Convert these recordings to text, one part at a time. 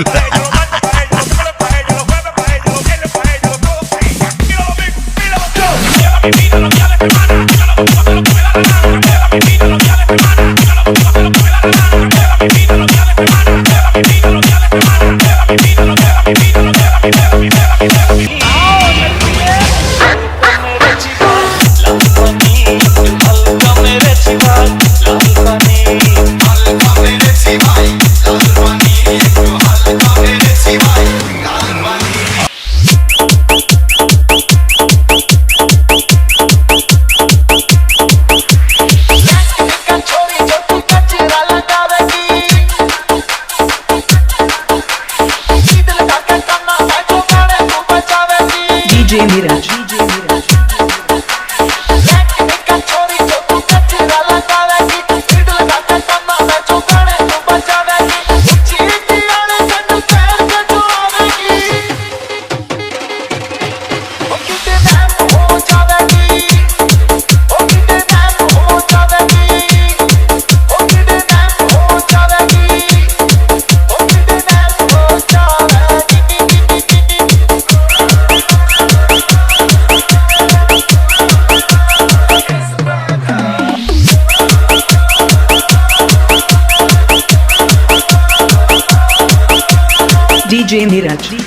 Mira, mira, DJ Niraj.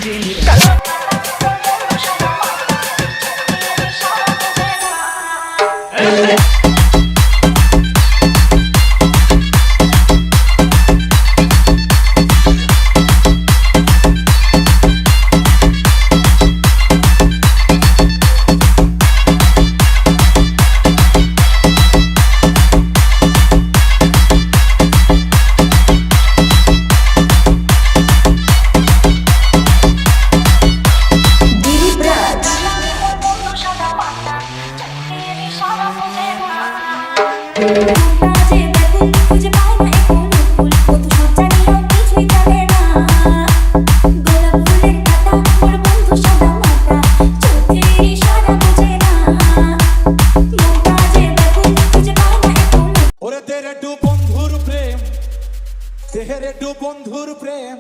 তেরে ডু বন্ধুর প্রেম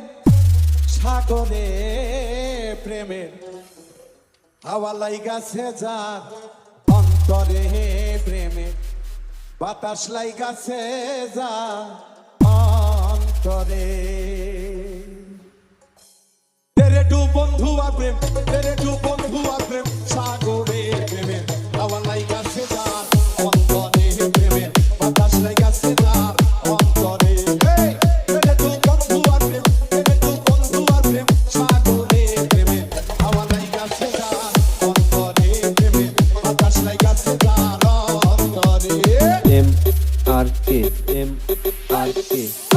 সাগরে প্রেমের হাওয়া লাইগাছে যা অন্তরে প্রেমে। বাতাস লাই গাছে যা অন্তরে। তেরে টু বন্ধু প্রেম তেরে ডু R K M R K.